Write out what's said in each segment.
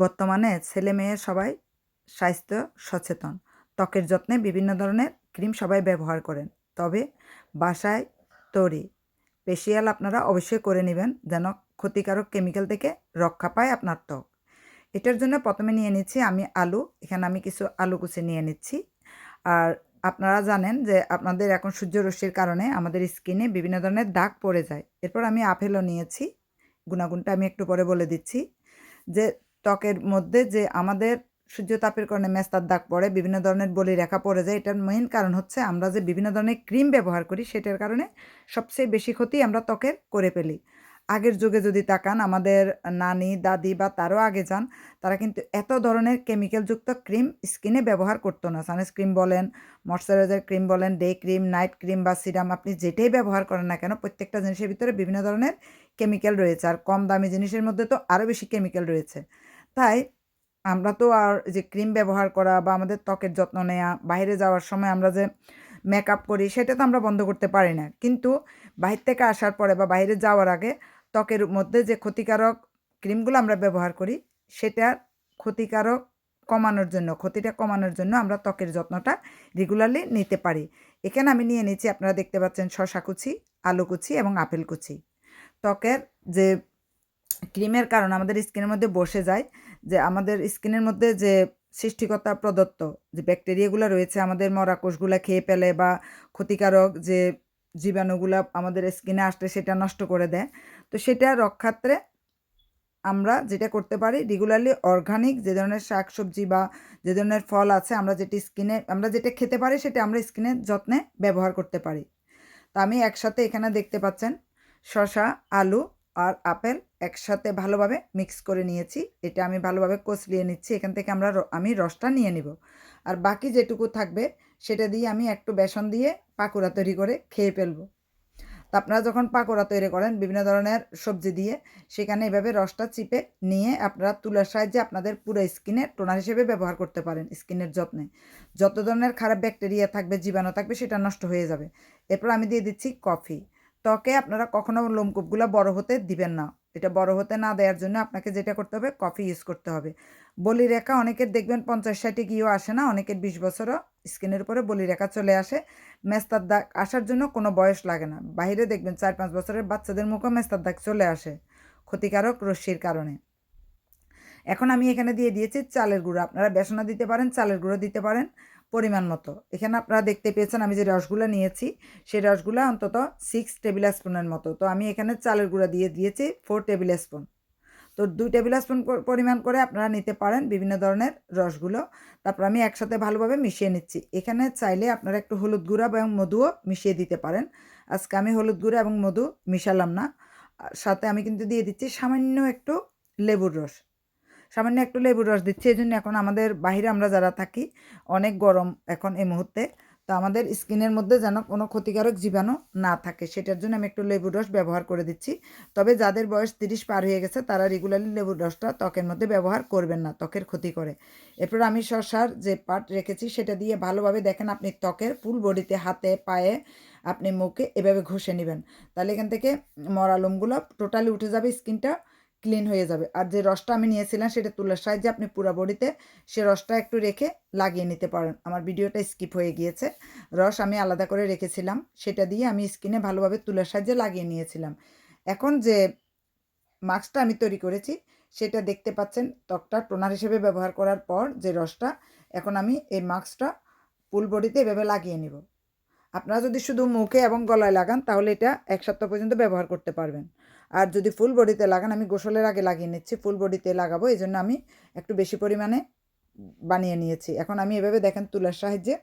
বর্তমানে ছেলে মেয়ে সবাই স্বাস্থ্য সচেতন। ত্বকের যত্নে বিভিন্ন ধরনের ক্রিম সবাই ব্যবহার করেন। তবে বাসায় তৈরি ফেসিয়াল আপনারা অবশ্যই করে নেবেন যেন ক্ষতিকারক কেমিক্যাল থেকে রক্ষা পায় আপনার ত্বক। এটার জন্য প্রথমে নিয়ে নিচ্ছি আমি আলু। এখানে আমি কিছু আলু কুচি নিয়ে নিচ্ছি। আর আপনারা জানেন যে আপনাদের এখন সূর্যরশ্মির কারণে আমাদের স্কিনে বিভিন্ন ধরনের দাগ পড়ে যায়। এরপর আমি আপেলও নিয়েছি। গুণাগুণটা আমি একটু পরে বলে দিচ্ছি যে ত্বকের মধ্যে যে আমাদের সূর্যতাপের কারণে মেস্তার দাগ পড়ে, বিভিন্ন ধরনের বলি রেখা পড়ে যায়, এটার মেইন কারণ হচ্ছে আমরা যে বিভিন্ন ধরনের ক্রিম ব্যবহার করি, সেটার কারণে সবচেয়ে বেশি ক্ষতি আমরা ত্বকের করে ফেলি। আগের যুগে যদি তাকান, আমাদের নানি, দাদি বা তারও আগে যান, তারা কিন্তু এত ধরনের কেমিক্যালযুক্ত ক্রিম স্কিনে ব্যবহার করতো না। সানস্ক্রিন বলেন ময়শ্চারাইজার ক্রিম বলেন ডে ক্রিম নাইট ক্রিম বা সিরাম আপনি যেটাই ব্যবহার করেন না কেন, প্রত্যেকটা জিনিসের ভিতরে বিভিন্ন ধরনের কেমিক্যাল রয়েছে। আর কম দামি জিনিসের মধ্যে তো আরও বেশি কেমিক্যাল রয়েছে। তাই আমরা তো আর যে ক্রিম ব্যবহার করা বা আমাদের ত্বকের যত্ন নেওয়া বাইরে যাওয়ার সময় আমরা যে মেকআপ করি সেটা তো আমরা বন্ধ করতে পারি না। কিন্তু বাহির থেকে আসার পরে বা বাইরে যাওয়ার আগে ত্বকের মধ্যে যে ক্ষতিকারক ক্রিমগুলো আমরা ব্যবহার করি সেটার ক্ষতিকারক কমানোর জন্য, ক্ষতিটা কমানোর জন্য আমরা ত্বকের যত্নটা রেগুলারলি নিতে পারি। এখানে আমি নিয়ে নিচ্ছি, আপনারা দেখতে পাচ্ছেন শশা কুচি, আলু কুচি এবং আপেল কুচি। ত্বকের যে ক্রিমের কারণে আমাদের স্কিনের মধ্যে বসে যায় যে আমাদের স্কিনের মধ্যে যে সৃষ্টিকতা প্রদত্ত যে ব্যাকটেরিয়াগুলো রয়েছে, আমাদের মরা কোষগুলো খেয়ে ফেলে বা ক্ষতিকারক যে জীবাণুগুলো আমাদের স্কিনে আসলে সেটা নষ্ট করে দেয়, তো সেটা রক্ষার্থে আমরা যেটা করতে পারি রেগুলারলি অর্গানিক যে ধরনের শাকসবজি বা যে ধরনের ফল আছে, আমরা যেটি স্কিনে, আমরা যেটা খেতে পারি সেটা আমরা স্কিনের যত্নে ব্যবহার করতে পারি। তো আমি একসাথে এখানে দেখতে পাচ্ছেন শশা আলু আর আপেল একসাথে ভালোভাবে মিক্স করে নিয়েছি। এটা আমি ভালোভাবে কচলিয়ে নিচ্ছি। এখান থেকে আমরা আমি রসটা নিয়ে নিব। আর বাকি যেটুকু থাকবে, সেটা দিয়ে আমি একটু বেসন দিয়ে পাকোড়া তৈরি করে খেয়ে ফেলব। তো আপনারা যখন পাকোড়া তৈরি করেন, বিভিন্ন ধরনের সবজি দিয়ে, সেখানে এভাবে রসটা চিপে নিয়ে আপনারা তুলার সাহায্যে আপনাদের পুরো স্কিনে টোনার হিসেবে ব্যবহার করতে পারেন স্কিনের যত্নে। যত ধরনের খারাপ ব্যাকটেরিয়া থাকবে, জীবাণু থাকবে, সেটা নষ্ট হয়ে যাবে। এরপর আমি দিয়ে দিচ্ছি কফি। ত্বকে আপনারা কখনো লোমকূপগুলো বড় হতে দিবেন না। এটা বড় হতে না দেওয়ার জন্য আপনাকে যেটা করতে হবে, কফি ইউজ করতে হবে। বলি রেখা অনেকের দেখবেন পঞ্চাশ ষাটে গিয়েও আসে না, অনেকের বিশ বছরও স্কিনের উপরে বলি রেখা চলে আসে। মেস্তার দাগ আসার জন্য কোনো বয়স লাগে না। বাইরে দেখবেন চার পাঁচ বছরের বাচ্চাদের মুখেও মেস্তার দাগ চলে আসে, ক্ষতিকারক রশ্মির কারণে। এখন আমি এখানে দিয়ে দিয়েছি চালের গুঁড়ো। আপনারা বেসনা দিতে পারেন, চালের গুঁড়ো দিতে পারেন। পরিমাণ মতো। এখানে আপনারা দেখতে পেয়েছেন আমি যে রসগুলো নিয়েছি, সেই রসগুলো অন্তত সিক্স টেবিল স্পুনের মতো। তো আমি এখানে চালের গুঁড়া দিয়ে দিয়েছি ফোর টেবিল স্পুন তো দুই টেবিল স্পুন পরিমাণ করে আপনারা নিতে পারেন বিভিন্ন ধরনের রসগুলো। তারপর আমি একসাথে ভালোভাবে মিশিয়ে নিচ্ছি। এখানে চাইলে আপনারা একটু হলুদ গুঁড়া এবং মধুও মিশিয়ে দিতে পারেন। আজকে আমি হলুদ গুঁড়া এবং মধু মিশালাম না। সাথে আমি কিন্তু দিয়ে দিচ্ছি সামান্য একটু লেবুর রস। সামান্য একটু লেবুর রস দিচ্ছি এই জন্য এখন আমাদের বাহিরে আমরা যারা থাকি, অনেক গরম এখন এই মুহূর্তে। তো আমাদের স্কিনের মধ্যে যেন কোনো ক্ষতিকারক জীবাণু না থাকে, সেটার জন্য আমি একটু লেবুর রস ব্যবহার করে দিচ্ছি। তবে যাদের বয়স তিরিশ পার হয়ে গেছে, তারা রেগুলারলি লেবুর রসটা ত্বকের মধ্যে ব্যবহার করবেন না, ত্বকের ক্ষতি করে। এরপর আমি শশার যে পাট রেখেছি, সেটা দিয়ে ভালোভাবে দেখেন আপনি ত্বকের ফুল বডিতে হাতে, পায়ে, আপনি মুখে এভাবে ঘষে নেবেন। তাহলে এখান থেকে মরালমগুলো টোটালি উঠে যাবে স্কিনটা। ক্লিন হয়ে যাবে। আর যে রসটা আমি নিয়েছিলাম সেটা তুলার সাহায্যে আপনি পুরো বডিতে সে রসটা একটু রেখে লাগিয়ে নিতে পারেন। আমার ভিডিওটা স্কিপ হয়ে গিয়েছে। রস আমি আলাদা করে রেখেছিলাম। সেটা দিয়ে আমি স্কিনে ভালোভাবে তুলার সাহায্যে লাগিয়ে নিয়েছিলাম। এখন যে মাস্কটা আমি তৈরি করেছি, সেটা দেখতে পাচ্ছেন ত্বকটা টোনার হিসেবে ব্যবহার করার পর যে রসটা, এখন আমি এই মাস্কটা ফুল বডিতে এভাবে লাগিয়ে নিব। আপনারা যদি শুধু মুখে এবং গলায় লাগান, তাহলে এটা এক সপ্তাহ পর্যন্ত ব্যবহার করতে পারবেন। আর যদি ফুল বডিতে লাগান, আমি গোসলের আগে লাগিয়ে নিচ্ছি ফুল বডিতে লাগাবো এই জন্য আমি একটু বেশি পরিমাণে বানিয়ে নিয়েছি। এখন আমি এভাবে দেখেন তুলার সাহায্যে,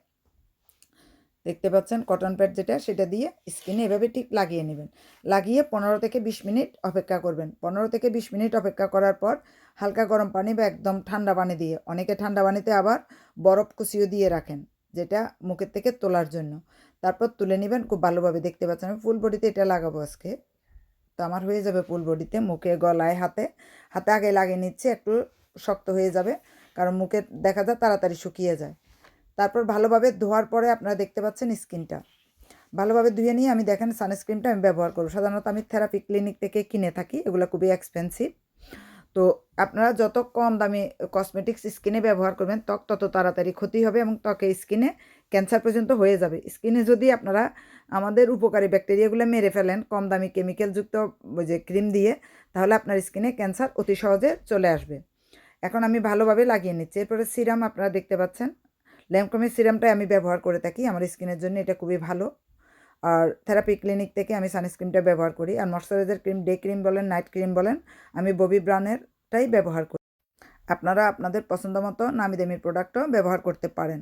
দেখতে পাচ্ছেন কটন প্যাড যেটা, সেটা দিয়ে স্কিনে এভাবে ঠিক লাগিয়ে নেবেন। লাগিয়ে পনেরো থেকে বিশ মিনিট অপেক্ষা করবেন। পনেরো থেকে বিশ মিনিট অপেক্ষা করার পর হালকা গরম পানি বা একদম ঠান্ডা পানি দিয়ে, অনেকে ঠান্ডা পানিতে আবার বরফ কুচিও দিয়ে রাখেন, যেটা মুখের থেকে তোলার জন্য। তারপর তুলে নেবেন, খুব ভালোভাবে দেখতে পাচ্ছেন আমি ফুল বডিতে এটা লাগাবো আজকে। তো আমার হয়ে যাবে ফুল বডিতে মুখে, গলায়, হাতে। হাতে আগে লাগিয়ে নিচ্ছে, একটু শক্ত হয়ে যাবে, কারণ মুখে দেখা যায় তাড়াতাড়ি শুকিয়ে যায়। তারপর ভালোভাবে ধোয়ার পরে আপনারা দেখতে পাচ্ছেন স্কিনটা। ভালোভাবে ধুয়ে নিয়ে আমি দেখেন সানস্ক্রিনটা আমি ব্যবহার করব। সাধারণত আমি থেরাপি ক্লিনিক থেকে কিনে থাকি, এগুলো খুবই এক্সপেন্সিভ তো আপনারা যত কম দামি কসমেটিক্স স্কিনে ব্যবহার করবেন, ত্বক তত তাড়াতাড়ি ক্ষতি হবে এবং ত্বকে স্কিনে ক্যান্সার পর্যন্ত হয়ে যাবে। স্কিনে যদি আপনারা আমাদের উপকারী ব্যাকটেরিয়াগুলো মেরে ফেলেন, কম দামি কেমিক্যালযুক্ত যে ক্রিম দিয়ে, তাহলে আপনার স্কিনে ক্যান্সার অতি সহজে চলে আসবে। এখন আমি ভালোভাবে লাগিয়ে নিচ্ছি। এরপরে সিরাম আপনারা দেখতে পাচ্ছেন। ল্যাম্পকমের সিরামটাই আমি ব্যবহার করে থাকি। আমার স্কিনের জন্য এটা খুবই ভালো। আর থেরাপি ক্লিনিক থেকে আমি সানস্ক্রিনটা ব্যবহার করি। আর ময়শ্চারাইজার ক্রিম ডে ক্রিম বলেন নাইট ক্রিম বলেন, আমি ববি ব্রাউনেরটাই ব্যবহার করি। আপনারা আপনাদের পছন্দ মতো নামি দামি প্রোডাক্টও ব্যবহার করতে পারেন।